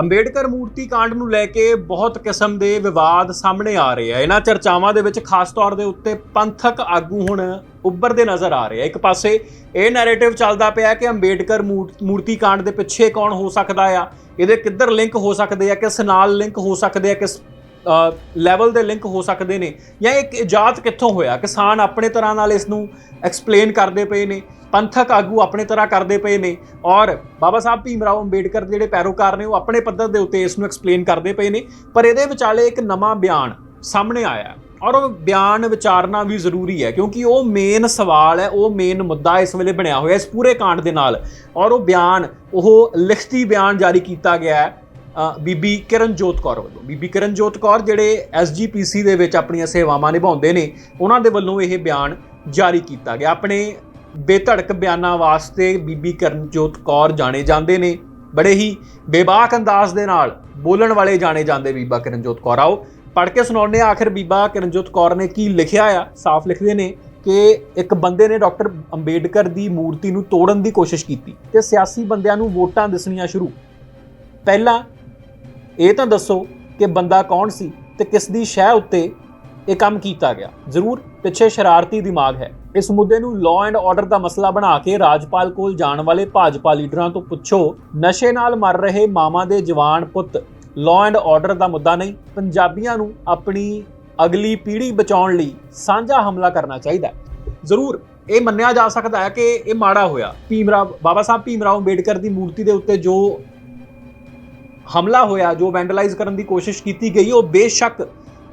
ਅੰਬੇਡਕਰ ਮੂਰਤੀ ਕਾਂਡ ਨੂੰ ਲੈ ਕੇ ਬਹੁਤ ਕਿਸਮ ਦੇ ਵਿਵਾਦ ਸਾਹਮਣੇ ਆ ਰਹੇ ਆ। ਇਹਨਾਂ ਚਰਚਾਵਾਂ ਦੇ ਵਿੱਚ ਖਾਸ ਤੌਰ ਦੇ ਉੱਤੇ ਪੰਥਕ ਆਗੂ ਹੁਣ ਉੱਭਰਦੇ ਨਜ਼ਰ ਆ ਰਹੇ ਆ। ਇੱਕ ਪਾਸੇ ਇਹ ਨੈਰੇਟਿਵ ਚੱਲਦਾ ਪਿਆ ਕਿ ਅੰਬੇਡਕਰ ਮੂਰ- ਮੂਰਤੀ ਕਾਂਡ ਦੇ ਪਿੱਛੇ ਕੌਣ ਹੋ ਸਕਦਾ ਆ, ਇਹਦੇ ਕਿੱਧਰ ਲਿੰਕ ਹੋ ਸਕਦੇ ਆ, ਕਿਸ ਨਾਲ ਲਿੰਕ ਹੋ ਸਕਦੇ ਆ, ਕਿਸ ਲੈਵਲ ਦੇ ਲਿੰਕ ਹੋ ਸਕਦੇ ਨੇ ਜਾਂ ਇੱਕ ਇਜਾਦ ਕਿੱਥੋਂ ਹੋਇਆ? ਕਿਸਾਨ ਆਪਣੇ ਤਰ੍ਹਾਂ ਨਾਲ ਇਸ ਨੂੰ ਐਕਸਪਲੇਨ ਕਰਦੇ ਪਏ ਨੇ, ਪੰਥਕ ਆਗੂ ਆਪਣੇ ਤਰ੍ਹਾਂ ਕਰਦੇ ਪਏ ਨੇ ਔਰ ਬਾਬਾ ਸਾਹਿਬ ਭੀਮ ਰਾਓ ਅੰਬੇਡਕਰ ਜਿਹੜੇ ਪੈਰੋਕਾਰ ਨੇ ਉਹ ਆਪਣੇ ਪੱਧਰ ਦੇ ਉੱਤੇ ਇਸ ਨੂੰ ਐਕਸਪਲੇਨ ਕਰਦੇ ਪਏ ਨੇ, ਪਰ ਇਹਦੇ ਵਿਚਾਲੇ ਇੱਕ ਨਵਾਂ ਬਿਆਨ ਸਾਹਮਣੇ ਆਇਆ ਔਰ ਉਹ ਬਿਆਨ ਵਿਚਾਰਨਾ ਵੀ ਜ਼ਰੂਰੀ ਹੈ ਕਿਉਂਕਿ ਉਹ ਮੇਨ ਸਵਾਲ ਹੈ, ਉਹ ਮੇਨ ਮੁੱਦਾ ਇਸ ਵੇਲੇ ਬਣਿਆ ਹੋਇਆ ਇਸ ਪੂਰੇ ਕਾਂਡ ਦੇ ਨਾਲ ਔਰ ਉਹ ਬਿਆਨ, ਉਹ ਲਿਖਤੀ ਬਿਆਨ ਜਾਰੀ ਕੀਤਾ ਗਿਆ ਹੈ। ਬੀਬੀ ਕਿਰਨਜੋਤ ਕੌਰ ਵੱਲੋਂ। ਬੀਬੀ ਕਿਰਨਜੋਤ ਕੌਰ ਜਿਹੜੇ ਐਸਜੀਪੀਸੀ ਦੇ ਵਿੱਚ ਆਪਣੀਆਂ ਸੇਵਾਵਾਂ ਨਿਭਾਉਂਦੇ ਨੇ, ਉਹਨਾਂ ਦੇ ਵੱਲੋਂ ਇਹ ਬਿਆਨ ਜਾਰੀ ਕੀਤਾ ਗਿਆ। ਆਪਣੇ ਬੇਧੜਕ ਬਿਆਨਾਂ ਵਾਸਤੇ ਬੀਬੀ ਕਿਰਨਜੋਤ ਕੌਰ ਜਾਣੇ ਜਾਂਦੇ ਨੇ। ਬੜੇ ਹੀ ਬੇਬਾਕ ਅੰਦਾਜ਼ ਦੇ ਨਾਲ ਬੋਲਣ ਵਾਲੇ ਜਾਣੇ ਜਾਂਦੇ ਬੀਬਾ ਕਿਰਨਜੋਤ ਕੌਰ। ਆਓ, ਪੜ੍ਹ ਕੇ ਸੁਣਾਉਂਦੇ ਹਾਂ ਆਖਿਰ ਬੀਬਾ ਕਿਰਨਜੋਤ ਕੌਰ ਨੇ ਕੀ ਲਿਖਿਆ ਆ। ਸਾਫ਼ ਲਿਖਦੇ ਨੇ ਕਿ ਇੱਕ ਬੰਦੇ ਨੇ ਡਾਕਟਰ ਅੰਬੇਡਕਰ ਦੀ ਮੂਰਤੀ ਨੂੰ ਤੋੜਨ ਦੀ ਕੋਸ਼ਿਸ਼ ਕੀਤੀ ਤੇ ਸਿਆਸੀ ਬੰਦਿਆਂ ਨੂੰ ਵੋਟਾਂ ਦਿਸਣੀਆਂ ਸ਼ੁਰੂ। ਪਹਿਲਾਂ ਇਹ ਤਾਂ ਦੱਸੋ ਕਿ ਬੰਦਾ ਕੌਣ ਸੀ ਤੇ ਕਿਸ ਦੀ ਸ਼ਹਿ ਉੱਤੇ ਇਹ ਕੰਮ ਕੀਤਾ ਗਿਆ। ਜ਼ਰੂਰ ਪਿੱਛੇ ਸ਼ਰਾਰਤੀ ਦਿਮਾਗ ਹੈ। ਇਸ ਮੁੱਦੇ ਨੂੰ ਲਾਅ ਐਂਡ ਆਰਡਰ ਦਾ ਮਸਲਾ ਬਣਾ ਕੇ ਰਾਜਪਾਲ ਕੋਲ ਜਾਣ ਵਾਲੇ ਭਾਜਪਾ ਲੀਡਰਾਂ ਤੋਂ ਪੁੱਛੋ, ਨਸ਼ੇ ਨਾਲ ਮਰ ਰਹੇ ਮਾਮਾ ਦੇ ਜਵਾਨ ਪੁੱਤ ਲਾਅ ਐਂਡ ਆਰਡਰ ਦਾ ਮੁੱਦਾ ਨਹੀਂ, ਪੰਜਾਬੀਆਂ ਨੂੰ ਆਪਣੀ ਅਗਲੀ ਪੀੜ੍ਹੀ ਬਚਾਉਣ ਲਈ ਸਾਂਝਾ ਹਮਲਾ ਕਰਨਾ ਚਾਹੀਦਾ ਜ਼ਰੂਰ, ਇਹ ਮੰਨਿਆ ਜਾ ਸਕਦਾ ਹੈ ਕਿ ਇਹ ਮਾੜਾ ਹੋਇਆ। ਭੀਮਰਾਵ ਬਾਬਾ ਸਾਹਿਬ ਭੀਮਰਾਓ ਅੰਬੇਡਕਰ ਦੀ ਮੂਰਤੀ ਦੇ ਉੱਤੇ ਜੋ ਹਮਲਾ ਹੋਇਆ, ਜੋ ਵੈਂਡਲਾਈਜ਼ ਕਰਨ ਦੀ ਕੋਸ਼ਿਸ਼ ਕੀਤੀ ਗਈ, ਉਹ ਬੇਸ਼ੱਕ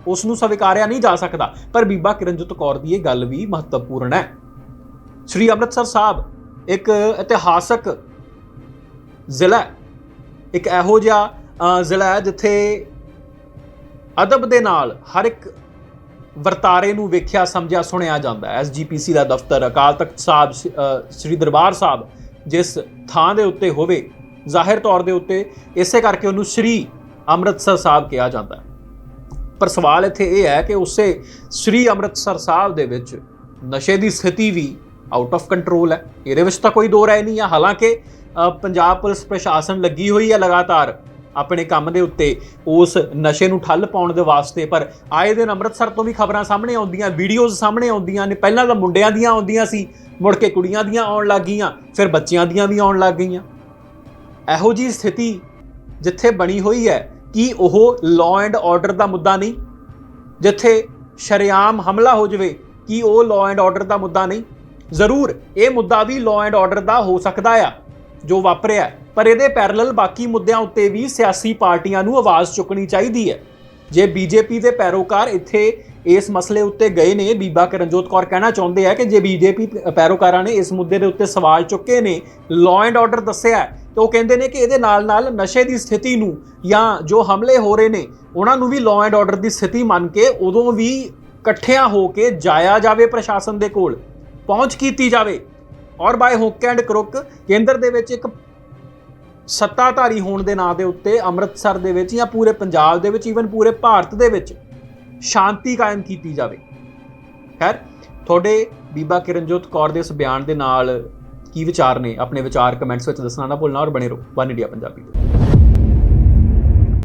ਉਸ ਨੂੰ ਸਵੀਕਾਰਿਆ ਨਹੀਂ ਜਾ ਸਕਦਾ। ਪਰ ਬੀਬਾ ਕਿਰਨਜੋਤ ਕੌਰ ਦੀ ਇਹ ਗੱਲ ਵੀ ਮਹੱਤਵਪੂਰਨ ਹੈ। ਸ੍ਰੀ ਅੰਮ੍ਰਿਤਸਰ ਸਾਹਿਬ ਇੱਕ ਇਤਿਹਾਸਕ ਜ਼ਿਲ੍ਹਾ ਇੱਕ ਇਹੋ ਜਿਹਾ ਜ਼ਿਲ੍ਹਾ ਹੈ ਜਿੱਥੇ ਅਦਬ ਦੇ ਨਾਲ ਹਰ ਇੱਕ ਵਰਤਾਰੇ ਨੂੰ ਵੇਖਿਆ, ਸਮਝਿਆ, ਸੁਣਿਆ ਜਾਂਦਾ ਹੈ। ਐਸਜੀਪੀਸੀ ਦਾ ਦਫ਼ਤਰ ਅਕਾਲ ਤਖਤ ਸਾਹਿਬ, ਸ- ਸ੍ਰੀ ਦਰਬਾਰ ਸਾਹਿਬ ਜਿਸ ਥਾਂ ਦੇ ਉੱਤੇ ਹੋਵੇ ਜ਼ਾਹਿਰ ਤੌਰ ਦੇ ਉੱਤੇ ਇਸੇ ਕਰਕੇ ਉਹਨੂੰ ਸ੍ਰੀ ਅੰਮ੍ਰਿਤਸਰ ਸਾਹਿਬ ਕਿਹਾ ਜਾਂਦਾ ਹੈ। ਪਰ ਸਵਾਲ ਇੱਥੇ ਇਹ ਹੈ ਕਿ ਉਸੇ ਸ੍ਰੀ ਅੰਮ੍ਰਿਤਸਰ ਸਾਹਿਬ ਦੇ ਵਿੱਚ ਨਸ਼ੇ ਦੀ ਸਥਿਤੀ ਵੀ ਆਊਟ ਆਫ ਕੰਟਰੋਲ ਹੈ। ਇਹਦੇ ਵਿੱਚ ਤਾਂ ਕੋਈ ਦੋ ਰਾਏ ਨਹੀਂ ਹੈ ਹਾਲਾਂਕਿ ਪੰਜਾਬ ਪੁਲਿਸ ਪ੍ਰਸ਼ਾਸਨ ਲੱਗੀ ਹੋਈ ਹੈ ਲਗਾਤਾਰ ਆਪਣੇ ਕੰਮ ਦੇ ਉੱਤੇ ਉਸ ਨਸ਼ੇ ਨੂੰ ਠੱਲ ਪਾਉਣ ਦੇ ਵਾਸਤੇ। ਪਰ ਆਏ ਦਿਨ ਅੰਮ੍ਰਿਤਸਰ ਤੋਂ ਵੀ ਖਬਰਾਂ ਸਾਹਮਣੇ ਆਉਂਦੀਆਂ ਵੀਡੀਓਜ਼ ਸਾਹਮਣੇ ਆਉਂਦੀਆਂ ਨੇ। ਪਹਿਲਾਂ ਤਾਂ ਮੁੰਡਿਆਂ ਦੀਆਂ ਆਉਂਦੀਆਂ ਸੀ, ਮੁੜ ਕੇ ਕੁੜੀਆਂ ਦੀਆਂ ਆਉਣ ਲੱਗ ਗਈਆਂ, ਫਿਰ ਬੱਚਿਆਂ ਦੀਆਂ ਵੀ ਆਉਣ ਲੱਗ ਗਈਆਂ। ਇਹੋ ਜੀ ਸਥਿਤੀ ਜਿੱਥੇ ਬਣੀ ਹੋਈ ਹੈ ਕਿ ਉਹ ਲਾਅ ਐਂਡ ਆਰਡਰ ਦਾ ਮੁੱਦਾ ਨਹੀਂ, ਜਿੱਥੇ ਸ਼ਰੇਆਮ ਹਮਲਾ ਹੋ ਜਾਵੇ ਕਿ ਉਹ ਲਾਅ ਐਂਡ ਆਰਡਰ ਦਾ ਮੁੱਦਾ ਨਹੀਂ। ਜ਼ਰੂਰ ਇਹ ਮੁੱਦਾ ਵੀ ਲਾਅ ਐਂਡ ਆਰਡਰ ਦਾ ਹੋ ਸਕਦਾ ਆ, ਜੋ ਵਾਪਰਿਆ ਪਰ ਇਹਦੇ ਪੈਰਲਲ ਬਾਕੀ ਮੁੱਦਿਆਂ ਉੱਤੇ ਵੀ ਸਿਆਸੀ ਪਾਰਟੀਆਂ ਨੂੰ ਆਵਾਜ਼ ਚੁੱਕਣੀ ਚਾਹੀਦੀ ਹੈ। ਜੇ ਬੀਜੇਪੀ ਦੇ ਪੈਰੋਕਾਰ ਇੱਥੇ ਇਸ ਮਸਲੇ ਉੱਤੇ ਗਏ ਨੇ, ਬੀਬਾ ਕਰਨਜੋਤ ਕੌਰ ਕਹਿਣਾ ਚਾਹੁੰਦੇ ਆ ਕਿ ਜੇ ਬੀਜੇਪੀ ਪੈਰੋਕਾਰਾਂ ਨੇ ਇਸ ਮੁੱਦੇ ਦੇ ਉੱਤੇ ਸਵਾਲ ਚੁੱਕੇ ਨੇ ਲਾਅ ਐਂਡ ਆਰਡਰ ਦੱਸਿਆ ਤੇ ਉਹ ਕਹਿੰਦੇ ਨੇ ਕਿ ਇਹਦੇ ਨਾਲ ਨਾਲ ਨਸ਼ੇ ਦੀ ਸਥਿਤੀ ਨੂੰ ਜਾਂ ਜੋ ਹਮਲੇ ਹੋ ਰਹੇ ਨੇ, ਉਹਨਾਂ ਨੂੰ ਵੀ ਲਾਅ ਐਂਡ ਆਰਡਰ ਦੀ ਸਥਿਤੀ ਮੰਨ ਕੇ ਉਦੋਂ ਵੀ ਇਕੱਠਿਆਂ ਹੋ ਕੇ ਜਾਇਆ ਜਾਵੇ ਪ੍ਰਸ਼ਾਸਨ ਦੇ ਕੋਲ, ਪਹੁੰਚ ਕੀਤੀ ਜਾਵੇ। ਔਰ ਬਾਏ ਹੁੱਕ ਐਂਡ ਕਰੁੱਕ ਕੇਂਦਰ ਦੇ ਵਿੱਚ ਇੱਕ ਸੱਤਾਧਾਰੀ ਹੋਣ ਦੇ ਨਾਂ ਦੇ ਉੱਤੇ ਅੰਮ੍ਰਿਤਸਰ ਦੇ ਵਿੱਚ ਜਾਂ ਪੂਰੇ ਪੰਜਾਬ ਦੇ ਵਿੱਚ ਈਵਨ ਪੂਰੇ ਭਾਰਤ ਦੇ ਵਿੱਚ ਸ਼ਾਂਤੀ ਕਾਇਮ ਕੀਤੀ ਜਾਵੇ। ਖੈਰ, ਤੁਹਾਡੇ ਬੀਬਾ ਕਿਰਨਜੋਤ ਕੌਰ ਦੇ ਇਸ ਬਿਆਨ ਦੇ ਨਾਲ ਕੀ ਵਿਚਾਰ ਨੇ? ਆਪਣੇ ਵਿਚਾਰ ਕਮੈਂਟਸ ਵਿੱਚ ਦੱਸਣਾ ਨਾ ਭੁੱਲਣਾ ਔਰ ਬਣੇ ਰਹੋ। One India Punjabi.